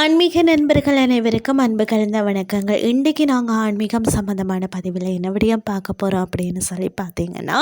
ஆன்மீக நண்பர்கள் அனைவருக்கும் அன்பு கலந்த வணக்கங்கள். இன்றைக்கு நாங்கள் ஆன்மீகம் சம்மந்தமான பதிவில் என்ன விடியம் பார்க்க போகிறோம் அப்படின்னு சொல்லி பார்த்தீங்கன்னா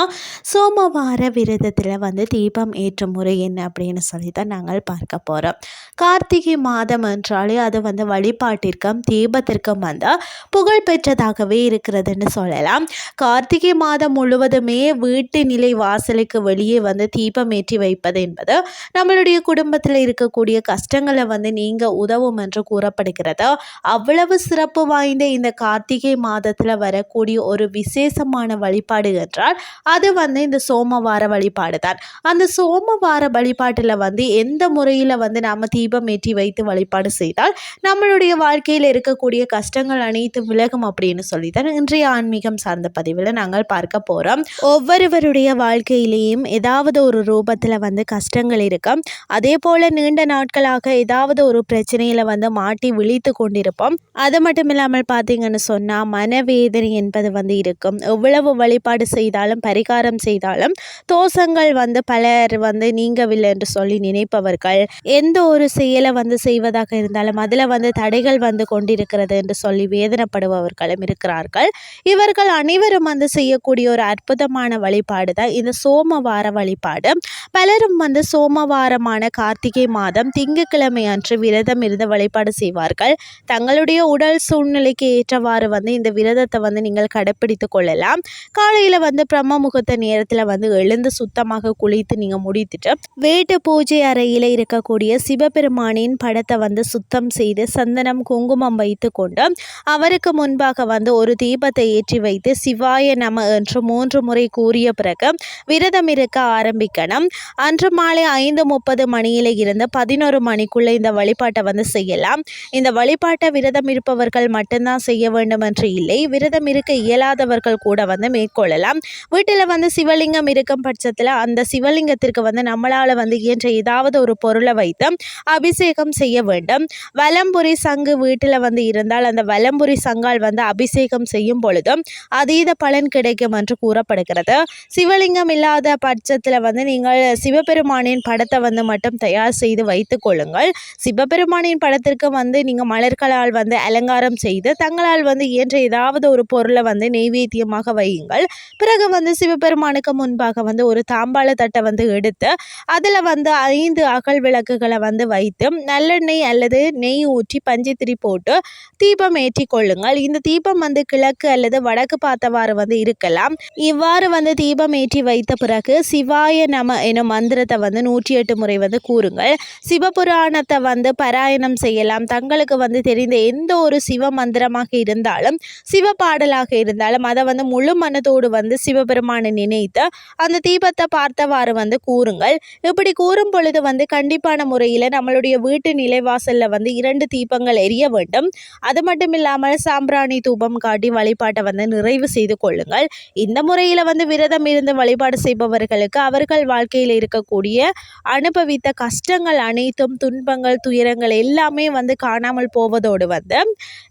சோமவார விரதத்தில் வந்து தீபம் ஏற்றும் முறை என்ன அப்படின்னு சொல்லி தான் நாங்கள் பார்க்க போகிறோம் கார்த்திகை மாதம் என்றாலே அது வந்து வழிபாட்டிற்கும் தீபத்திற்கும் வந்து புகழ் பெற்றதாகவே இருக்கிறதுன்னு சொல்லலாம். கார்த்திகை மாதம் முழுவதுமே வீட்டு நிலை வாசலுக்கு வெளியே வந்து தீபம் ஏற்றி வைப்பது என்பது நம்மளுடைய குடும்பத்தில் இருக்கக்கூடிய கஷ்டங்களை வந்து நீங்கள் உதவும் உதவும் என்று கூறப்படுகிறது. அவ்வளவு சிறப்பு வாய்ந்த இந்த கார்த்திகை மாதத்தில் வரக்கூடிய ஒரு விசேஷமான வழிபாடு என்றால் அது வந்து இந்த சோமவார வழிபாடு தான். அந்த சோமவார வழிபாட்டில் வந்து எந்த முறையில் வந்து நாம் தீபம் ஏற்றி வைத்து வழிபாடு செய்தால் நம்மளுடைய வாழ்க்கையில் இருக்கக்கூடிய கஷ்டங்கள் அனைத்து விலகும் அப்படின்னு சொல்லி தான் இன்றைய ஆன்மீகம் சார்ந்த பதிவில் நாங்கள் பார்க்க போகிறோம் ஒவ்வொருவருடைய வாழ்க்கையிலேயும் ஏதாவது ஒரு ரூபத்தில் வந்து கஷ்டங்கள் இருக்கும். அதே போல் நீண்ட நாட்களாக ஏதாவது ஒரு பிரச்சனை பிரச்சனையில் வந்து மாட்டி விழித்து கொண்டிருப்போம். அது மட்டும் இல்லாமல் பார்த்தீங்கன்னு சொன்னால் மனவேதனை என்பது வந்து இருக்கும். எவ்வளவு வழிபாடு செய்தாலும் பரிகாரம் செய்தாலும் தோஷங்கள் வந்து பலர் வந்து நீங்கவில்லை என்று சொல்லி நினைப்பவர்கள் எந்த ஒரு செயலை வந்து செய்வதாக இருந்தாலும் அதில் வந்து தடைகள் வந்து கொண்டிருக்கிறது என்று சொல்லி வேதனைப்படுபவர்களும் இருக்கிறார்கள். இவர்கள் அனைவரும் வந்து செய்யக்கூடிய ஒரு அற்புதமான வழிபாடு தான் இந்த சோமவார வழிபாடு. பலரும் வந்து சோமவாரமான கார்த்திகை மாதம் திங்கட்கிழமை அன்று விரதம் இருந்து வழிபாடு செய்வார்கள். தங்களுடைய உடல் சூழ்நிலைக்கு ஏற்றவாறு வந்து இந்த விரதத்தை வந்து நீங்கள் கடைப்பிடித்து கொள்ளலாம். காலையில் வந்து பிரம்ம முகூர்த்த நேரத்தில் வந்து எழுந்து சுத்தமாக குளித்து நீங்கள் முடித்துட்டு வீட்டு பூஜை அறையில் இருக்கக்கூடிய சிவபெருமானின் படத்தை வந்து சுத்தம் செய்து சந்தனம் குங்குமம் வைத்து கொண்டு அவருக்கு முன்பாக வந்து ஒரு தீபத்தை ஏற்றி வைத்து சிவாய நம என்று மூன்று முறை கூறிய பிறகு விரதம் இருக்க ஆரம்பிக்கணும். அன்று மாலை ஐந்து முப்பது மணியில் இருந்து பதினோரு மணிக்குள்ளே இந்த வழிபாட்டை வந்து செய்யலாம். இந்த வழிபாட்டை விரதம் இருப்பவர்கள் மட்டும்தான் செய்ய வேண்டும் என்று இல்லை. விரதம் இருக்க இயலாதவர்கள் கூட வந்து மேற்கொள்ளலாம். வீட்டில் வந்து சிவலிங்கம் இருக்கும் பட்சத்தில் அந்த சிவலிங்கத்திற்கு வந்து நம்மளால் வந்து இயன்ற ஏதாவது ஒரு பொருளை வைத்து அபிஷேகம் செய்ய வேண்டும். வலம்புரி சங்கு வீட்டில் வந்து இருந்தால் அந்த வலம்புரி சங்கால் வந்து அபிஷேகம் செய்யும் பொழுதும் அதீத பலன் கிடைக்கும் என்று கூறப்படுகிறது. சிவலிங்கம் இல்லாத பட்சத்தில் வந்து நீங்கள் சிவபெருமானின் படத்தை வந்து மட்டும் தயார் செய்து வைத்துக் கொள்ளுங்கள். சிவபெருமானின் படத்திற்கு வந்து நீங்கள் மலர்களால் வந்து அலங்காரம் செய்து தங்களால் வந்து இயன்ற ஏதாவது ஒரு பொருளை வந்து நெய்வேத்தியமாக வையுங்கள். பிறகு வந்து சிவபெருமானுக்கு முன்பாக வந்து ஒரு தாம்பாள தட்டை வந்து எடுத்து அதில் வந்து ஐந்து அகல் விளக்குகளை வந்து வைத்து நல்லெண்ணெய் அல்லது நெய் ஊற்றி பஞ்சித்திரி போட்டு தீபம் ஏற்றி கொள்ளுங்கள். இந்த தீபம் வந்து கிழக்கு அல்லது வடக்கு பார்த்தவாறு வந்து இருக்கலாம். இவ்வாறு வந்து தீபம் ஏற்றி வைத்த பிறகு சிவாய நம எனும் மந்திரத்தை வந்து நூற்றி எட்டு முறை வந்து கூறுங்கள். சிவபுராணத்தை வந்து பராயணம் செய்யலாம். தங்களுக்கு வந்து தெரிந்த எந்த ஒரு சிவ மந்திரமாக இருந்தாலும் சிவ பாடலாக இருந்தாலும் அதை வந்து முழு மனதோடு வந்து சிவபெருமானை நினைத்து அந்த தீபத்தை பார்த்தவாறு வந்து கூறுங்கள். இப்படி கூறும் பொழுது வந்து கண்டிப்பான முறையில் நம்மளுடைய வீட்டு நிலைவாசலில் வந்து இரண்டு தீபங்கள் எரிய வேண்டும். அது மட்டும் இல்லாமல் சாம்பிராணி தூபம் காட்டி வழிபாட்டை வந்து நிறைவு செய்து கொள்ளுங்கள். இந்த முறையில் வந்து விரதம் இருந்து வழிபாடு செய்பவர்களுக்கு அவர்கள் வாழ்க்கையில் இருக்கக்கூடிய அனுபவித்த கஷ்டங்கள் அனைத்தும் துன்பங்கள் துயரங்கள் எல்லாம் எல்லாமே வந்து காணாமல் போவதோடு வந்து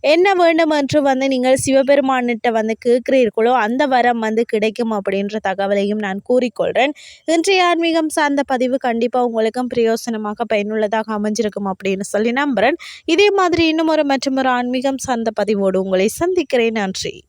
என்ன வேண்டும் என்று வந்து நீங்கள் சிவபெருமானிட்ட வந்து கேட்கிறீர்களோ அந்த வரம் வந்து கிடைக்கும் அப்படின்ற தகவலையும் நான் கூறிக்கொள்கிறேன் இன்றைய ஆன்மீகம் சார்ந்த பதிவு கண்டிப்பாக உங்களுக்கும் பிரயோசனமாக பயனுள்ளதாக அமைஞ்சிருக்கும் அப்படின்னு சொல்லி நம்புகிறேன் இதே மாதிரி இன்னும் ஒரு மற்றும் ஒரு ஆன்மீகம் சார்ந்த பதிவோடு உங்களை சந்திக்கிறேன். நன்றி.